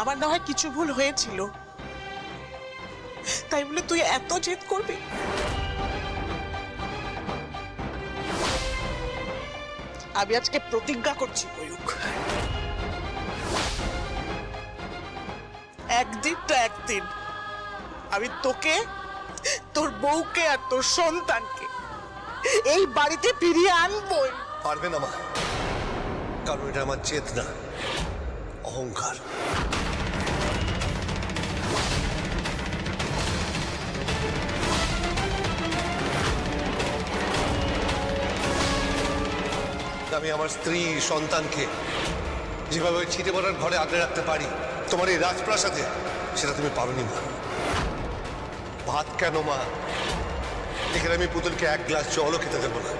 আমার না হয় কিছু ভুল হয়েছিল। তাই বলে তুই এত জেদ করবি? আমি আজকে প্রতিজ্ঞা করছি ময়ূক একদিন তো একদিন, আমি তোকে, তোর বউকে আর তোর সন্তানকে এই বাড়িতে ফিরিয়ে আনবই পারবে না মা। কারণ এটা আমার জেদ না, অহংকার। আমি আমার স্ত্রী সন্তানকে যেভাবে ছিটে পড়ার ঘরে আগলে রাখতে পারি তোমার এই রাজপ্রাসাদে সেটা তুমি পারোনি মা ভাত কেন মা? এখানে আমি পুতুলকে এক গ্লাস জলও খেতে দেবো না।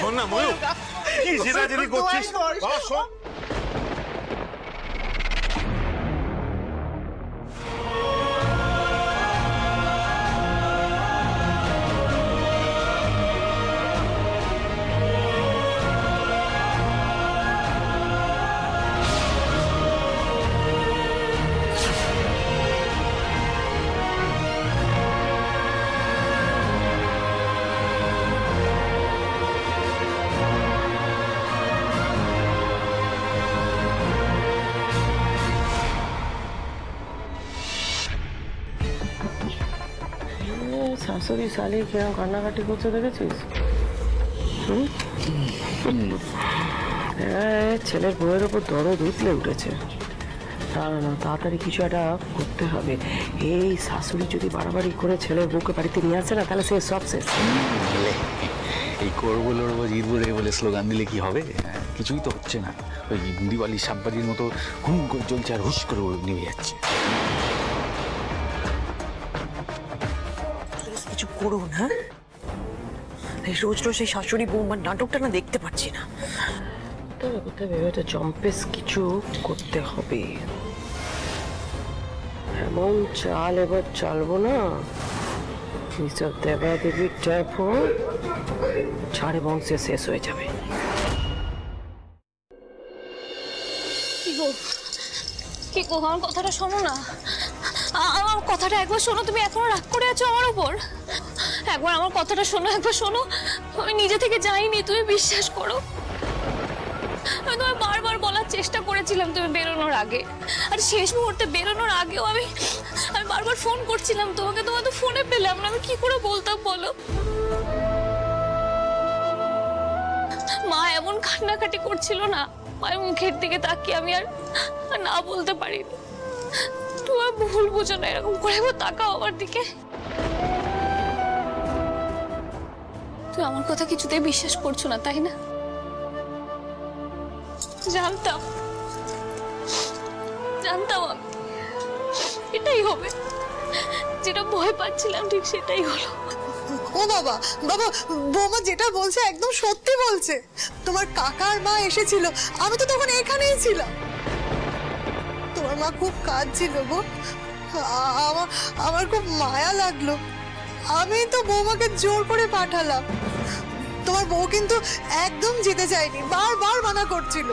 শোন না ময়ূর। কি জেদাজেদি করছিস। বাবা শোন। শাশুড়ি শালি কিরম কান্নাকাটি করছে দেখেছিস? ছেলের বউয়ের ওপর দরদ উতলে উঠেছে। দাঁড়া তাড়াতাড়ি কিছু একটা করতে হবে। এই শাশুড়ি যদি বাড়াবাড়ি করে ছেলের বউকে বাড়িতে নিয়ে আসে না তাহলে সে সব শেষ। এই করব লড়বো জিতবো রে বলে স্লোগান দিলে কি হবে? হ্যাঁ, কিছুই তো হচ্ছে না। ওই দিওয়ালি সাববাজির মতো হুম করে চলছে আর হুস করে নিভে যাচ্ছে। করুন হ্যাঁ? এই রোজ রোজ এই শাশুড়ি বৌমার নাটকটা না দেখতে পাচ্ছি না। তবে কোথায় ভেবে তো চম্পেস কিছু করতে হবে? এমন চাল এবার চালবো না। এইসব দেবা দেবীর ট্যাপ ছাড়ে বংশে শেষ হয়ে যাবে। কি গো? কি গো আমার কথাটা শোনো না। আমার কথাটা একবার শোনো, তুমি এখনও রাগ করে আছো আমার উপর? একবার আমার কথাটা শোনো, একবার শোনো। আমি নিজে থেকে যাইনি, তুমি বিশ্বাস করো। আমি তোমায় বারবার বলার চেষ্টা করেছিলাম তুমি বেরোনোর আগে। আর শেষ মুহূর্তে বেরোনোর আগেও আমি আমি বারবার ফোন করছিলাম তোমাকে তোমার তো ফোনে পেলাম না। আমি কি করে বলতাম বলো? মা এমন কান্নাকাটি করছিল না। মায়ের মুখের দিকে তাকিয়ে আমি আর না বলতে পারিনি। তোমার ভুল বুঝো না, এরকম করে একবার তাকাও আমার দিকে। তুই আমার কথা কিছুতেই বিশ্বাস করছ না, তাই না? জানতাম। জানতাম আমি। এটাই হবে। যেটা ভয় পাচ্ছিলাম, ঠিক সেটাই হলো। ও বাবা বাবা, বৌমা যেটা বলছে একদম সত্যি বলছে। তোমার কাকার মা এসেছিল, আমি তো তখন এখানেই ছিলাম। মা খুব কাঁদছিল গো। আমার খুব মায়া লাগল। আমি তো বৌমাকে জোর করে পাঠালাম। তোমার বউ কিন্তু একদম যেতে চায়নি, বারবার মানা করছিল।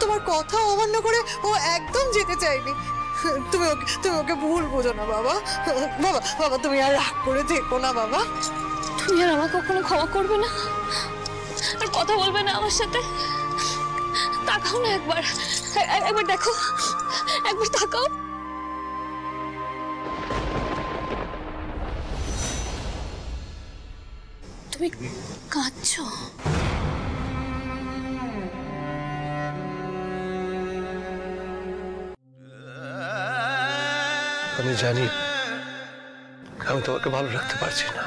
তোমার কথা অমান্য করে ও একদম যেতে চায়নি। তুমি ওকে তুমি ওকে ভুল বোঝো না বাবা। বাবা বাবা, তুমি আর রাগ করে থেকো না বাবা। তুমি আর আমাকে কখনো ক্ষমা করবে না? আর কথা বলবে না আমার সাথে? তাকাও না একবার। একবার দেখো। একবার তাকাও। তুমি কাঁদছো? আমি জানি আমি তোমাকে ভালো রাখতে পারছি না।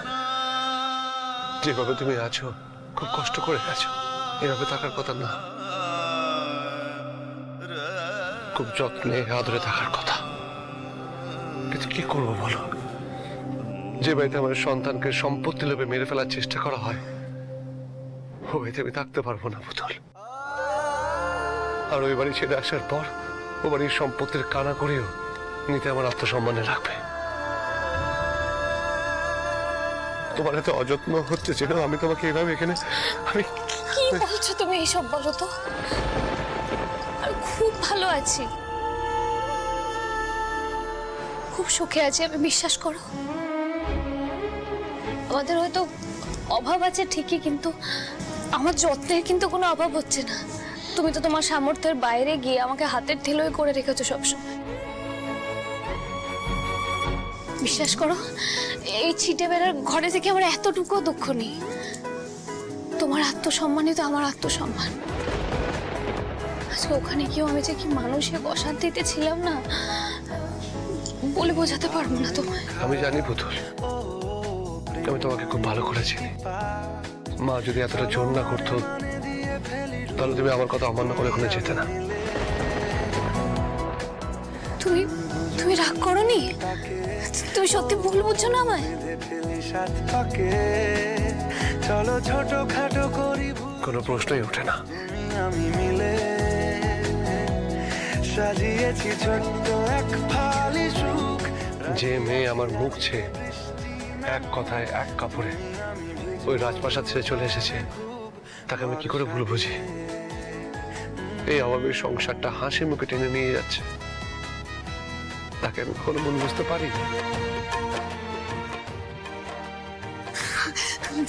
যেভাবে তুমি আছো, খুব কষ্ট করে গেছো এভাবে থাকার কথা না। খুব যত্নে আদরে থাকার কথা। কিন্তু কি করব বলো? যে বাড়িতে আমার সন্তানকে সম্পত্তি লোভে মেরে ফেলার চেষ্টা করা হয়, ও বাড়িতে আমি থাকতে পারব না, পুতুল। আর ওই বাড়ি ছেড়ে আসার পর, ও বাড়ির সম্পত্তির কানা করেও নিতে আমার আত্মসম্মানে রাখবে তোমার এত অযত্ন হচ্ছে যেন আমি তোমাকে এভাবে এখানে আমি কি বলছো তুমি এইসব বলো তো? খুব ভালো আছি। খুব সুখে আছি, আমি বিশ্বাস করো। আমাদের হয়তো অভাব আছে ঠিকই, কিন্তু আমার যত্নের কিন্তু কোনো অভাব হচ্ছে না। তুমি তো তোমার সামর্থ্যের বাইরে গিয়ে আমাকে হাতের ঠেলোয় করে রেখেছো সবসময়। বিশ্বাস করো, এই ছিটে বেড়ার ঘরে থেকে আমার এতটুকু দুঃখ নেই। তোমার আত্মসম্মানই তো আমার আত্মসম্মান। আজকে ওখানে গিয়েও আমি যে কি মানসিক অশান্তিতে ছিলাম না বলে বোঝাতে পারব না তোমায়। আমি জানি পুতুল আমি তোমাকে খুব ভালো করে চিনি। মা যদি এতটা জোর না করতো তাহলে তুমি আমার কথা অমান্য করে ওখানে যেতে না। তুমি তুমি রাগ করনি? তুমি সত্যি ভুল বুঝছ না আমায়? চলো ছোট খাটো করি কোনো প্রশ্নই ওঠে না। আমি মিলে সাজিয়েছি ছোট্ট এক ফালি সুখ। যে মেয়ে আমার মুখ ছেয়ে এক কথায় এক কাপড়ে ওই রাজপ্রাসাদ ছেড়ে চলে এসেছে তাকে আমি কি করে ভুল বুঝি? এই অভাবের সংসারটা হাসি মুখে টেনে নিয়ে যাচ্ছে। তাকে আমি কখনো মন বুঝতে পারি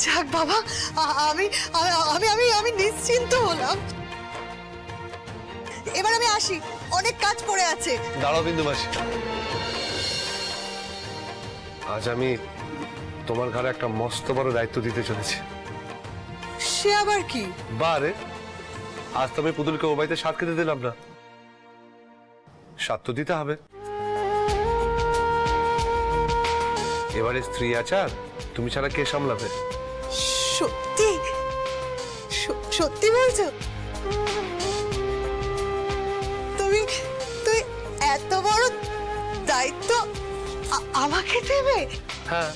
যাক বাবা আমি আমি আমি আমি নিশ্চিন্ত হলাম। এবার আমি আসি। অনেক কাজ পড়ে আছে। দাঁড়াও বিন্দু মাসি। আজ আমি তোমার ঘরে একটা মস্ত বড় দায়িত্ব দিতে চলেছি। সে আবার কি? বারে আজ তো আমি পুতুলকে ও বাড়িতে সাত খেতে দিলাম না। সাত তো দিতে হবে। এবারে স্ত্রী আচার তুমি ছাড়া কে সামলাবে? সত্যি? সত্যি বলছো? দায়িত্ব আ- আমাকে দেবে? হ্যাঁ।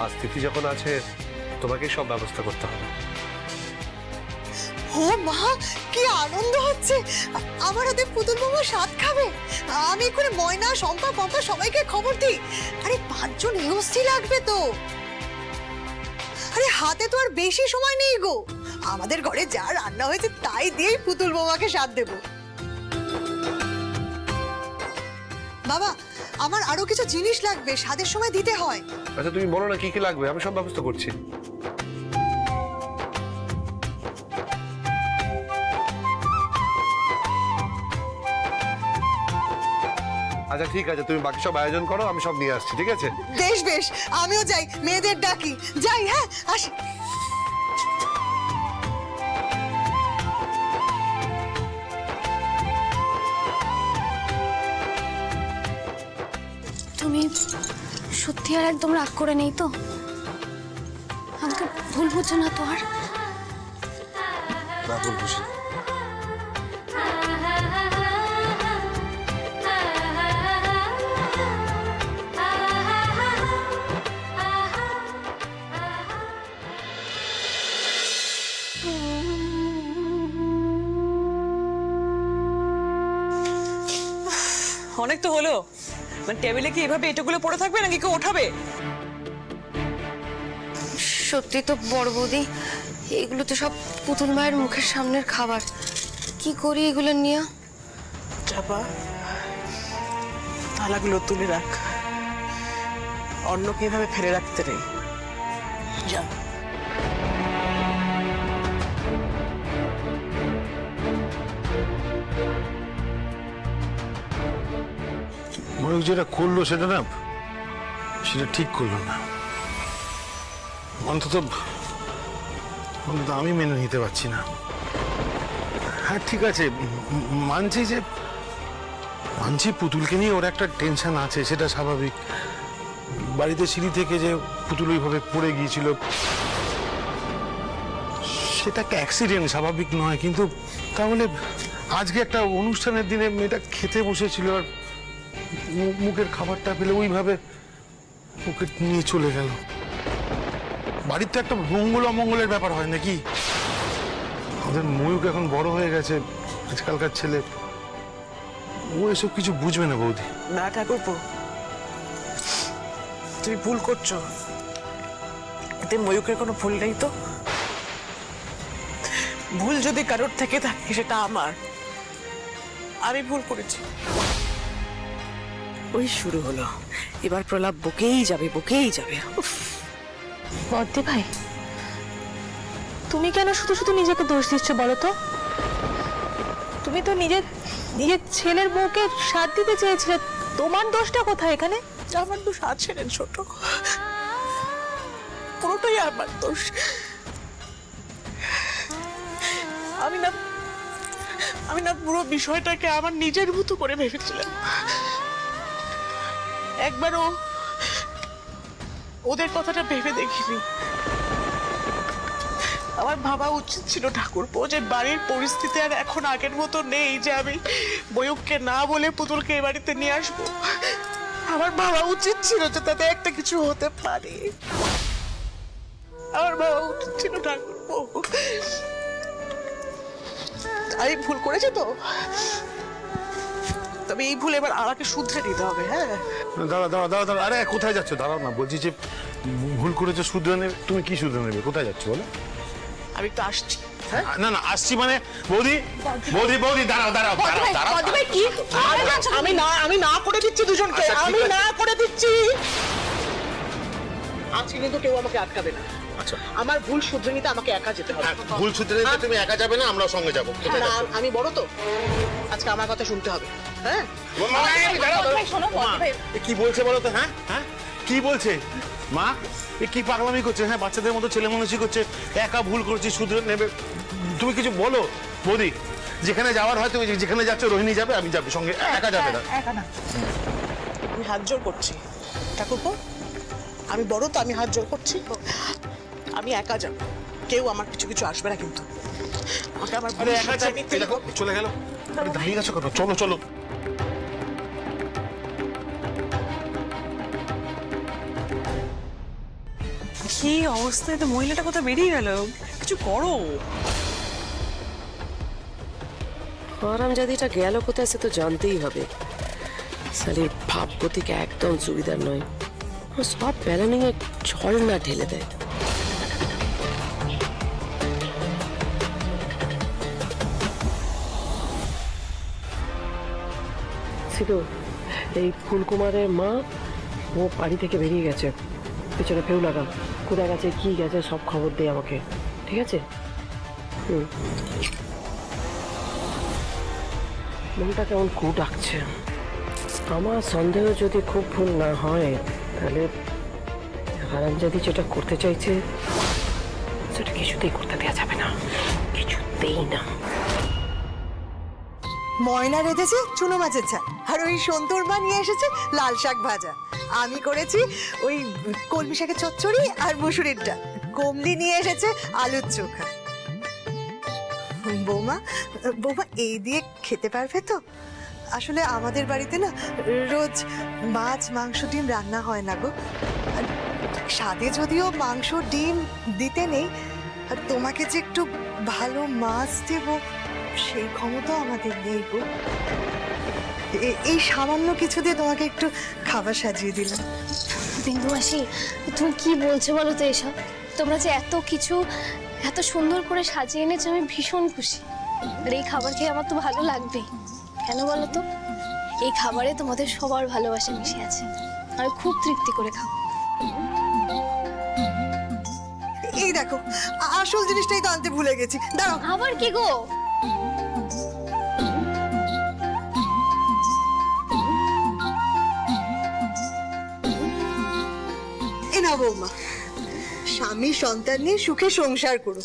আজ তিথি যখন আছে তোমাকে সব ব্যবস্থা করতে হবে। ও মা কি আনন্দ হচ্ছে। আ- আমার হাতে পুতুল মামা স্বাদ খাবে। আমি করে ময়না শম্পা পম্পা সবাইকে খবর দিই। আরে পাঁচজন ইউসি লাগবে তো। আরে হাতে তো আর বেশি সময় নেই গো। আমাদের ঘরে যা রান্না হয়েছে তাই দিয়েই পুতুল বৌমাকে স্বাদ দেব। বাবা আমার আরও কিছু জিনিস লাগবে স্বাদের সময় দিতে হয়। আচ্ছা তুমি বলো না কি কি লাগবে? আমি সব ব্যবস্থা করছি। আচ্ছা ঠিক আছে তুমি বাকি সব আয়োজন করো আমি সব নিয়ে আসছি ঠিক আছে? বেশ বেশ আমিও যাই মেয়েদের ডাকি। যাই হ্যাঁ আসি। সত্যি আর একদম রাগ করে নেই তো? আমাকে ভুল বুঝছ না তো আর। না ভুল বুঝি অনেক তো হলো। মানে টেবিলে কি এভাবে এটাগুলো পড়ে থাকবে নাকি কেউ ওঠাবে? সত্যি তো বড় বৌদি এগুলো তো সব পুতুল মায়ের মুখের সামনের খাবার। কি করি এগুলো নিয়ে? চাপা থালাগুলো তুলে রাখ। অন্যকে এভাবে ফেলে রাখতে নেই। যা। ময়ূক যেটা করল সেটা না, সেটা ঠিক করল না। অন্তত অন্তত আমি মেনে নিতে পারছি না। হ্যাঁ ঠিক আছে। মানছি যে, মানছি পুতুলকে নিয়ে ওর একটা টেনশন আছে, সেটা স্বাভাবিক। বাড়িতে সিঁড়ি থেকে যে পুতুল ওইভাবে পড়ে গিয়েছিল, সেটা একটা অ্যাক্সিডেন্ট স্বাভাবিক নয়। কিন্তু তাহলে আজকে একটা অনুষ্ঠানের দিনে মেয়েটা খেতে বসেছিল আর মুখের খাবারটা পেলে ওইভাবে ওকে নিয়ে চলে গেল। বাড়ির তো একটা মঙ্গল অমঙ্গলের ব্যাপার হয় নাকি? আমাদের ময়ূক এখন বড় হয়ে গেছে, আজকালকার ছেলে। ও এসব কিছু বুঝবে না বৌদি। না ঠাকুরপো, তুমি ভুল করছ। এতে ময়ূকের কোনো ভুল নেই তো? ভুল যদি কারোর থেকে থাকে, সেটা আমার। আমি ভুল করেছি। ওই শুরু হলো। এবার প্রলাপ বকেই যাবে বকেই যাবে। বদ্দি ভাই তুমি কেন শুধু শুধু নিজেকে দোষ দিচ্ছ বলো তো? তুমি তো নিজের নিজের ছেলের বউকে সাথ দিতে চেয়েছিলে। তোমার দোষটা কোথায় এখানে? আমার দোষ আছে রে ছোট। পুরোটাই আমার দোষ। আমি না আমি না পুরো বিষয়টাকে আমার নিজের মতো করে ভেবেছিলাম। একবারও ওদের কথাটা ভেবে দেখিনি। আমার ভাবা উচিত ছিল ঠাকুরপো যে বাড়ির পরিস্থিতি আর এখন আগের মতো নেই যে আমি বয়ুককে না বলে পুতুলকে এ বাড়িতে নিয়ে আসব। আমার ভাবা উচিত ছিল যে তাতে একটা কিছু হতে পারে। আমার ভাবা উচিত ছিল ঠাকুরপো। আমি ভুল করেছে তো? তবে এই ভুল এবার আমাকে শুধরে দিতে হবে হ্যাঁ? দাঁড়া দাঁড়া দাঁড়া দাঁড়া। আরে কোথায় যাচ্ছ? দাঁড়াও না বলছি যে ভুল করেছ শুধরে নেবে। তুমি কি শুধরে নেবে? কোথায় যাচ্ছ বলো? আমি তো আসছি হ্যাঁ? না না আসছি মানে বৌদি বৌদি বৌদি দাঁড়াও দাঁড়াও দাঁড়াও দাঁড়াও আমি না আমি না করে দিচ্ছি দুজনকে আচ্ছা, আমি না করে দিচ্ছি। আজকে কিন্তু কেউ আমাকে আটকাবে না। আচ্ছা আমার ভুল শুধরে নিতে আমাকে একা যেতে হবে। হ্যাঁ, ভুল সূত্রে নিতে তুমি একা যাবে না আমরাও সঙ্গে যাব। না, আমি বড় তো। আজকে আমার কথা শুনতে হবে। হ্যাঁ? কি বলছে বলো তো হ্যাঁ? হ্যাঁ? কি বলছে? মা এ কি পাগলামি করছে? হ্যাঁ বাচ্চাদের মতো ছেলে মানুষই করছে। একা ভুল করছি শুধরে নেবে। তুমি কিছু বলো বৌদি। যেখানে যাওয়ার হয় তুমি যেখানে যাচ্ছ রোহিণী যাবে আমি যাবে সঙ্গে। একা যাবে না। আমি হাত জোর করছি। ঠাকুরপো আমি বড় তো আমি হাত জোর করছি। আমি একা যাব। কেউ আমার কিছু কিছু আসবে না কিন্তু। আমাকে আমার আরে একা দেখো চলে গেল। আরে দাঁড়িয়ে গেছো কত চলো চলো। কি অবস্থায়? তো মহিলাটা কোথাও বেরিয়ে গেল? কিছু করো। হারামজাদিটা গেল কোথায় সে তো জানতেই হবে। সালির ভাবগতিকে একদম সুবিধার নয়। সব প্যালানিং এ জল না ঢেলে দেয়। সিধু এই ফুলকুমারের মা, ও বাড়ি থেকে বেরিয়ে গেছে। পেছনে ফেউ লাগা কোথায় গেছে, কি গেছে, সব খবর দে আমাকে। ঠিক আছে? হুম। মনটা কেমন কু ডাকছে। আমার সন্দেহ যদি খুব ভুল না হয়, তাহলে হারামজাদি যেটা করতে চাইছে, সেটা কিছুতেই করতে দেওয়া যাবে না। কিছুতেই না। ময়না রেঁধেছে, চুনো মাছের ঝাল। আর ওই সন্তোর মা নিয়ে এসেছে লাল শাক ভাজা। আমি করেছি ওই কলমি শাকের চচ্চড়ি আর মুসুরির ডাল। কমলি নিয়ে এসেছে আলুর চোখা। বৌমা বৌমা, এই দিয়ে খেতে পারবে তো? আসলে আমাদের বাড়িতে না রোজ মাছ, মাংস, ডিম রান্না হয় না গো। স্বাদে যদিও মাংস, ডিম দিতে নেই, আর তোমাকে যে একটু ভালো মাছ দেবো, সেই ক্ষমতা আমাদের নেই গো। এই সামান্য কিছু দিয়ে তোমাকে একটু খাবার সাজিয়ে দিলাম। বিন্দু মাসি তুমি কি বলছো বলো তো এসব? তোমরা যে এত কিছু এত সুন্দর করে সাজিয়ে এনেছো আমি ভীষণ খুশি। আর এই খাবার খেয়ে আমার তো ভালো লাগবেই কেন বলো তো? এই খাবারে তোমাদের সবার ভালোবাসা মিশে আছে। আমি খুব তৃপ্তি করে খাব। এই দেখো আসল জিনিসটাই তো আনতে ভুলে গেছি। দাঁড়াও। আবার কি গো? না বৌমা। স্বামী সন্তান নিয়ে সুখে সংসার করো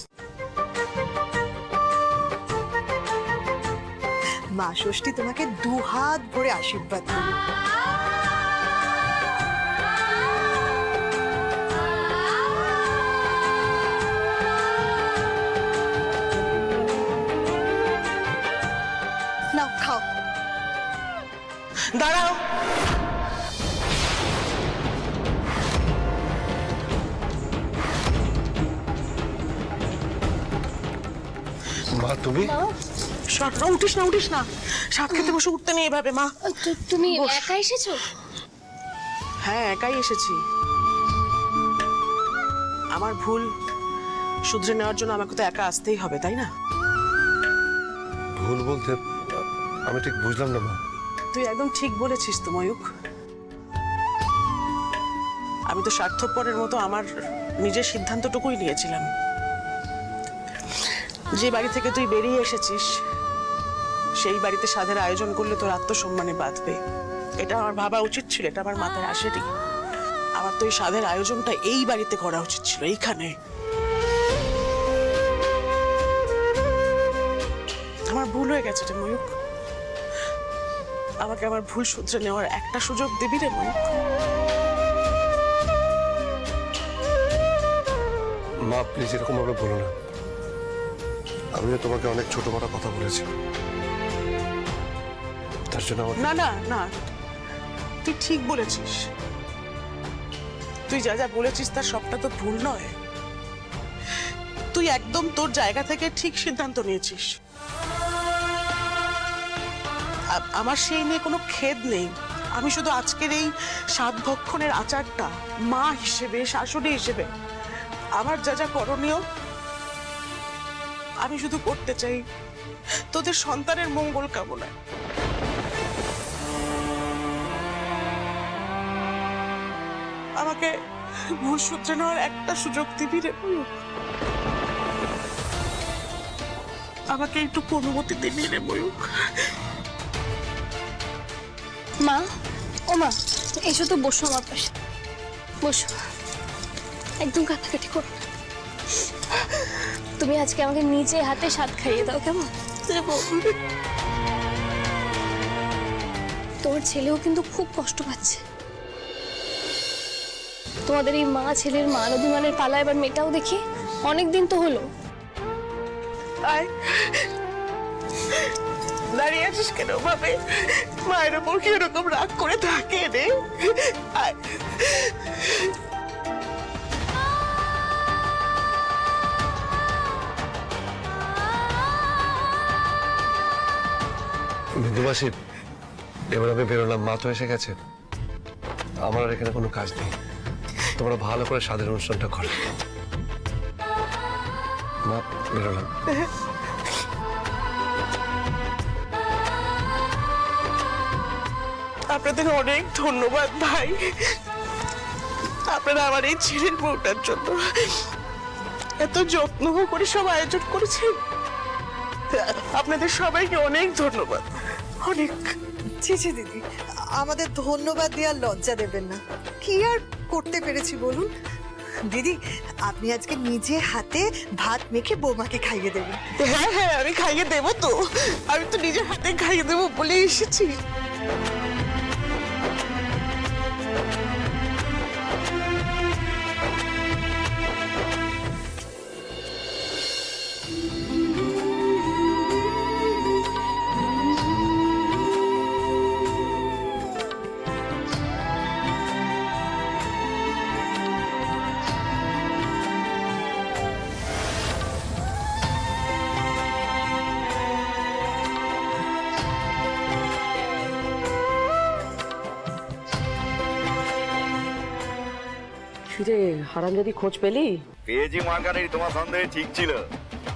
মা ষষ্ঠী তোমাকে দু হাত ভরে আশীর্বাদ খাও। দাঁড়াও তুমি? শট না উঠিস না উঠিস না। সাত খেতে বসে উঠতে নেই এভাবে মা। তুমি একা এসেছ? হ্যাঁ একাই এসেছি। আমার ভুল শুধরে নেওয়ার জন্য আমাকে তো একা আসতেই হবে তাই না? ভুল বলতে আমি ঠিক বুঝলাম না মা। তুই একদম ঠিক বলেছিস তো ময়ূক আমি তো স্বার্থপরের মতো আমার নিজের সিদ্ধান্তটুকুই নিয়েছিলাম। যে বাড়ি থেকে তুই বেরিয়ে এসেছিস, সেই বাড়িতে সাধের আয়োজন করলে তোর আত্মসম্মানে বাঁধবে। এটা আমার ভাবা উচিত ছিল, এটা আমার মাথায় আসেনি। আমার তো এই সাধের আয়োজনটা এই বাড়িতে করা উচিত ছিল, এইখানে। আমার ভুল হয়ে গেছে রে ময়ূক আমাকে আমার ভুল শুধরে নেওয়ার একটা সুযোগ দিবি রে ময়ূক মা প্লিজ এরকম ভাবে বলো না। আমিও তোমাকে অনেক ছোট বড় কথা বলেছি, তার জন্য আমার না না না। তুই ঠিক বলেছিস। তুই যা যা বলেছিস তার সবটা তো ভুল নয়। তুই একদম তোর জায়গা থেকে ঠিক সিদ্ধান্ত নিয়েছিস। আমার সেই নিয়ে কোনো খেদ নেই। আমি শুধু আজকের এই সাত ভক্ষণের আচারটা মা হিসেবে, শাশুড়ি হিসেবে, আমার যা যা করণীয় আমি শুধু করতে চাই তোদের সন্তানের মঙ্গল কামনায় আমাকে ভুল শুধরে নেওয়ার একটা সুযোগ দিবি রে আমাকে একটু অনুমতি দিবি রে ময়ূক মা, ও মা, এসো তো বসো আমার পাশে। বসো। একদম কাটাকাটি করো। তুমি আজকে আমাকে নিজে হাতে স্বাদ খাইয়ে দাও কেমন। তোমার ছেলেও কিন্তু খুব কষ্ট পাচ্ছে। তোমাদের এই মা ছেলের মান অভিমানের পালা এবার মেটাও দেখি অনেক দিন তো হলো। আয় দাঁড়িয়ে আছিস কেন ভাবে? মায়ের ওপর কি এরকম রাগ করে থাকে রে? বিন্দুবাসী এবার আমি বেরোলাম, মা তো এসে গেছে। আমার আর এখানে কোনো কাজ নেই। তোমরা ভালো করে স্বাদের অনুষ্ঠানটা করো। মা, বেরোলাম। আপনাদের অনেক ধন্যবাদ, ভাই। আপনারা আমার এই ছেলের বউটার জন্য এত যত্ন করে সব আয়োজন করেছেন। আপনাদের সবাইকে অনেক ধন্যবাদ। অনেক। ছি ছি দিদি আমাদের ধন্যবাদ দেওয়ার লজ্জা দেবেন না। কি আর করতে পেরেছি বলুন? দিদি আপনি আজকে নিজে হাতে ভাত মেখে বৌমাকে খাইয়ে দেবেন। হ্যাঁ হ্যাঁ আমি খাইয়ে দেবো তো। আমি তো নিজের হাতে খাইয়ে দেবো বলে এসেছি। ফিরে হারাম যদি খোঁজ পেলি? পেয়েছি মার কাটারি তোমার সন্দেহে ঠিক ছিল।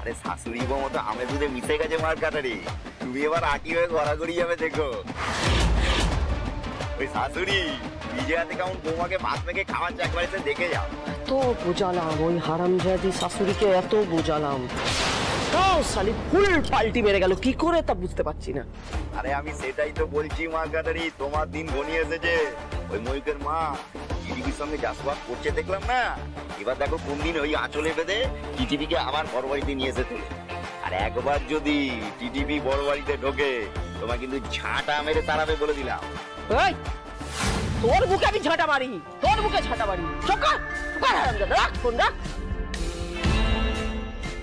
আরে শাশুড়ি বউ মতো আমে দুধে মিশে গেছে মার কাটারি তুমি এবার আটি হয়ে গড়াগড়ি যাবে দেখো। ওই শাশুড়ি নিজে হাতে কেমন বৌমাকে ভাত মেখে খাওয়াচ্ছে একবার এসে দেখে যাও। এত বোঝালাম ওই হারামজাদি শাশুড়িকে এত বোঝালাম। তাও শালি ফুল পাল্টি মেরে গেল কি করে তা বুঝতে পারছি না। আরে আমি সেটাই তো বলছি মা কাটারি তোমার দিন ঘনিয়ে এসেছে। ওই ময়ূকের মা টিটিভির সঙ্গে চাষবাস করছে দেখলাম না? এবার দেখো কোন দিন ওই আঁচলে বেঁধে টিটিভিকে আবার বড় বাড়িতে নিয়ে এসে তোলে। আর একবার যদি টিটিভি বড় বাড়িতে ঢোকে তোমার কিন্তু ঝাঁটা মেরে তাড়াবে বলে দিলাম। এই তোর বুকে আমি ঝাঁটা মারি তোর বুকে ঝাঁটা মারি। চকা হারামজাদা রাখ ফোন রাখ।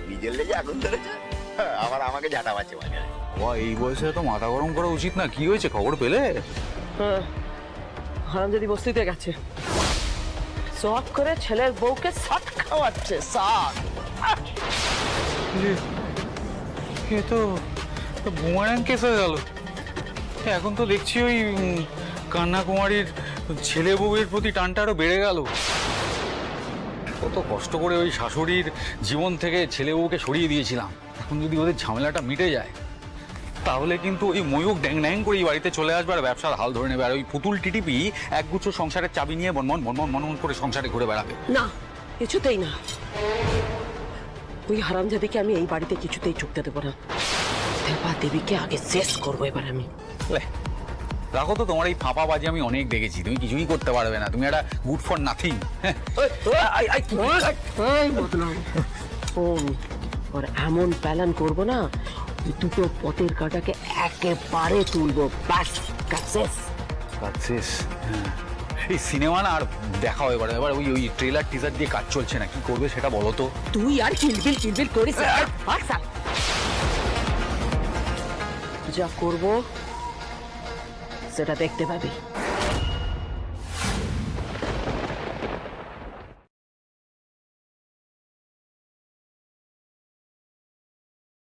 নিজের লেগে আগুন ধরেছে? হ্যাঁ, আবার আমাকে ঝাঁটা মারছে। বাবা এই বয়সে তো মাথা গরম করা উচিত না? কি হয়েছে? খবর পেলে? হ্যাঁ হারামজাদি বস্তিতে গেছে। শখ করে ছেলের বউকে সাত খাওয়াচ্ছে সাত এ তো বুমারাং কেস হয়ে গেল। এখন তো দেখছি ওই উম, কান্নাকুমারীর ছেলে বউয়ের প্রতি টানটা আরও বেড়ে গেল। কত কষ্ট করে ওই শাশুড়ির জীবন থেকে ছেলে বউকে সরিয়ে দিয়েছিলাম। এখন যদি ওদের ঝামেলাটা মিটে যায় তাহলে কিন্তু ওই ময়ূক ড্যাং ড্যাং করে এই বাড়িতে চলে আসবে আর ব্যবসার হাল ধরে নেবে। আর ওই পুতুল টিটিপি একগুচ্ছ সংসারের চাবি নিয়ে বনমন বনমন মনমন করে সংসারে ঘুরে বেড়াবে। না কিছুতেই না। ওই হারামজাদিকে আমি এই বাড়িতে কিছুতেই চুকতে দেবো না। দেবা দেবীকে আগে শেষ করব এবার আমি। রাখো তো তোমার এই ফাঁপা বাজি আমি অনেক দেখেছি। তুমি কিছুই করতে পারবে না তুমি একটা গুড ফর নাথিং। শোন, ওর এমন প্ল্যান করব না দুটো পথের কাটাকে একেবারে তুলবো। ব্যাস সাকসেস। শেষ। এই সিনেমা না আর দেখা এবার এবার ওই ওই ট্রেলার টিজার দিয়ে কাজ চলছে না। কি করবে সেটা বলো তো। তুই আর চিলবিল চিলবিল করিস সাল। যা করব সেটা দেখতে পাবি।